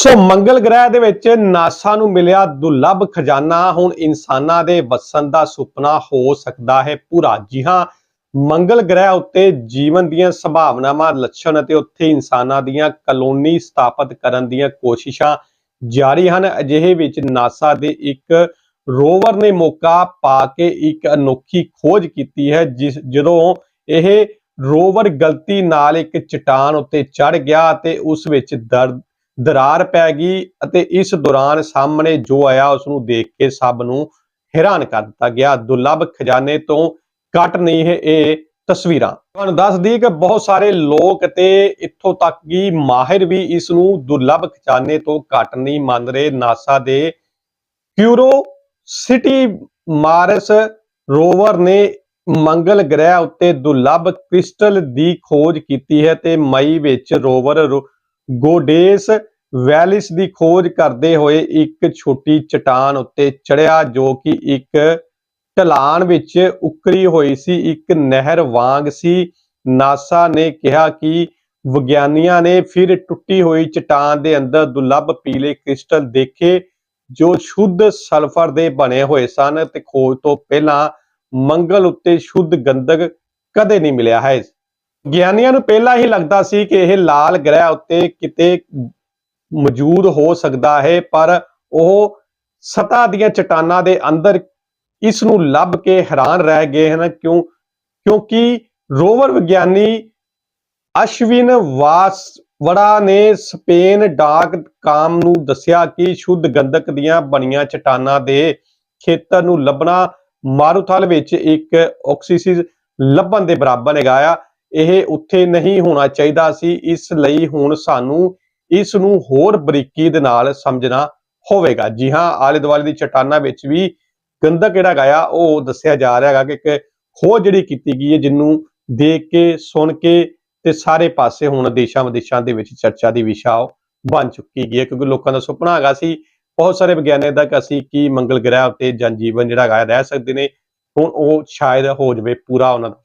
ਸੋ ਮੰਗਲ ਗ੍ਰਹਿ ਦੇ ਵਿੱਚ ਨਾਸਾ ਨੂੰ ਮਿਲਿਆ ਦੁਰਲੱਭ ਖਜ਼ਾਨਾ। ਹੁਣ ਇਨਸਾਨਾਂ ਦੇ ਵਸਣ ਦਾ ਸੁਪਨਾ ਹੋ ਸਕਦਾ ਹੈ ਪੂਰਾ। ਜੀ ਹਾਂ, ਮੰਗਲ ਗ੍ਰਹਿ ਉੱਤੇ ਜੀਵਨ ਦੀਆਂ ਸੰਭਾਵਨਾਵਾਂ, ਲੱਛਣ ਅਤੇ ਉੱਥੇ ਇਨਸਾਨਾਂ ਦੀਆਂ ਕਲੋਨੀ ਸਥਾਪਿਤ ਕਰਨ ਦੀਆਂ ਕੋਸ਼ਿਸ਼ਾਂ ਜਾਰੀ ਹਨ। ਅਜਿਹੇ ਵਿੱਚ ਨਾਸਾ ਦੇ ਇੱਕ ਰੋਵਰ ਨੇ ਮੌਕਾ ਪਾ ਕੇ ਇੱਕ ਅਨੋਖੀ ਖੋਜ ਕੀਤੀ ਹੈ, ਜਿਸ ਜਦੋਂ ਇਹ ਰੋਵਰ ਗਲਤੀ ਨਾਲ ਇੱਕ ਚਟਾਨ ਉੱਤੇ ਚੜ ਗਿਆ ਅਤੇ ਉਸ ਵਿੱਚ ਦਰਦ ਦਰਾਰ ਪੈ ਗਈ ਅਤੇ ਇਸ ਦੌਰਾਨ ਸਾਹਮਣੇ ਜੋ ਆਇਆ ਉਸ ਨੂੰ ਦੇਖ ਕੇ ਸਭ ਨੂੰ ਹੈਰਾਨ ਕਰ ਦਿੱਤਾ ਗਿਆ। ਦੁਰਲੱਭ ਖਜ਼ਾਨੇ ਤੋਂ ਘੱਟ ਨਹੀਂ ਹੈ ਇਹ ਤਸਵੀਰਾਂ। ਤੁਹਾਨੂੰ ਦੱਸ ਦਈ ਕਿ ਬਹੁਤ ਸਾਰੇ ਲੋਕ ਤੇ ਇੱਥੋਂ ਤੱਕ ਕਿ ਮਾਹਿਰ ਵੀ ਇਸ ਨੂੰ ਦੁਰਲੱਭ ਖਜ਼ਾਨੇ ਤੋਂ ਘੱਟ ਨਹੀਂ ਮੰਨ ਰਹੇ। ਨਾਸਾ ਦੇ ਕਿਊਰੋ ਸਿਟੀ ਮਾਰਸ ਰੋਵਰ ਨੇ ਮੰਗਲ ਗ੍ਰਹਿ ਉੱਤੇ ਦੁਰਲੱਭ ਕ੍ਰਿਸਟਲ ਦੀ ਖੋਜ ਕੀਤੀ ਹੈ ਤੇ ਮਈ ਵਿੱਚ ਰੋਵਰ ਰੋ- ਗੋਡੇਸ ਵੈਲਿਸ ਦੀ ਖੋਜ ਕਰਦੇ ਹੋਏ ਇੱਕ ਛੋਟੀ ਚਟਾਨ ਉੱਤੇ ਚੜਿਆ ਜੋ ਕਿ ਇੱਕ ਢਲਾਨ ਵਿੱਚ ਉਕਰੀ ਹੋਈ ਸੀ। ਇੱਕ ਨਹਿਰ ਵਾਂਗ ਸੀ। ਨਾਸਾ ਨੇ ਕਿਹਾ ਕਿ ਵਿਗਿਆਨੀਆਂ ਨੇ ਫਿਰ ਟੁੱਟੀ ਹੋਈ ਚਟਾਨ ਦੇ ਅੰਦਰ ਦੁਰਲੱਭ ਪੀਲੇ ਕ੍ਰਿਸਟਲ ਦੇਖੇ, ਜੋ ਸ਼ੁੱਧ ਸਲਫਰ ਦੇ ਬਣੇ ਹੋਏ ਸਨ ਤੇ ਖੋਜ ਤੋਂ ਪਹਿਲਾਂ ਮੰਗਲ ਉੱਤੇ ਸ਼ੁੱਧ ਗੰਧਕ ਕਦੇ ਨਹੀਂ ਮਿਲਿਆ ਹੈ। ਗਿਆਨੀਆਂ ਨੂੰ ਪਹਿਲਾਂ ਹੀ ਲੱਗਦਾ ਸੀ ਕਿ ਇਹ ਲਾਲ ਗ੍ਰਹਿ ਉੱਤੇ ਕਿਤੇ ਮੌਜੂਦ ਹੋ ਸਕਦਾ ਹੈ, ਪਰ ਉਹ ਸਤਾ ਦੀਆਂ ਚਟਾਨਾਂ ਦੇ ਅੰਦਰ ਇਸ ਨੂੰ ਲੱਭ ਕੇ ਹੈਰਾਨ ਰਹਿ ਗਏ ਹਨ। ਕਿਉਂ? ਕਿਉਂਕਿ ਰੋਵਰ ਵਿਗਿਆਨੀ ਅਸ਼ਵਿਨ ਵਾਸਵੜਾ ਨੇ ਸਪੇਨ ਡਾਕ ਕਾਮ ਨੂੰ ਦੱਸਿਆ ਕਿ ਸ਼ੁੱਧ ਗੰਧਕ ਦੀਆਂ ਬਣੀਆਂ ਚਟਾਨਾਂ ਦੇ ਖੇਤਰ ਨੂੰ ਲੱਭਣਾ ਮਾਰੂਥਲ ਵਿੱਚ ਇੱਕ ਆਕਸੀਸਿਸ ਲੱਭਣ ਦੇ ਬਰਾਬਰ ਹੈਗਾ ਆ। ਇਹ ਉੱਥੇ ਨਹੀਂ ਹੋਣਾ ਚਾਹੀਦਾ ਸੀ। ਇਸ ਲਈ ਹੁਣ ਸਾਨੂੰ ਇਸ ਨੂੰ ਹੋਰ ਬਰੀਕੀ ਦੇ ਨਾਲ ਸਮਝਣਾ ਹੋਵੇਗਾ। ਜੀ ਹਾਂ, ਆਲੇ ਦੁਆਲੇ ਦੀ ਚਟਾਨਾਂ ਵਿੱਚ ਵੀ ਗੰਧਕ ਜਿਹੜਾ ਗਾਇਆ ਉਹ ਦੱਸਿਆ ਜਾ ਰਿਹਾ ਹੈਗਾ ਕਿ ਇੱਕ ਖੋਜ ਜਿਹੜੀ ਕੀਤੀ ਗਈ ਹੈ, ਜਿਹਨੂੰ ਦੇਖ ਕੇ, ਸੁਣ ਕੇ ਤੇ ਸਾਰੇ ਪਾਸੇ ਹੁਣ ਦੇਸ਼ਾਂ ਵਿਦੇਸ਼ਾਂ ਦੇ ਵਿੱਚ ਚਰਚਾ ਦੀ ਵਿਸ਼ਾ ਉਹ ਬਣ ਚੁੱਕੀ ਗਈ ਹੈ, ਕਿਉਂਕਿ ਲੋਕਾਂ ਦਾ ਸੁਪਨਾ ਹੈਗਾ ਸੀ, ਬਹੁਤ ਸਾਰੇ ਵਿਗਿਆਨੀਆਂ ਦਾ ਕਿ ਅਸੀਂ ਕੀ ਮੰਗਲ ਗ੍ਰਹਿ ਉੱਤੇ ਜਨ ਜੀਵਨ ਜਿਹੜਾ ਹੈਗਾ ਰਹਿ ਸਕਦੇ ਨੇ, ਹੁਣ ਉਹ ਸ਼ਾਇਦ ਹੋ ਜਾਵੇ ਪੂਰਾ ਉਹਨਾਂ ਦਾ।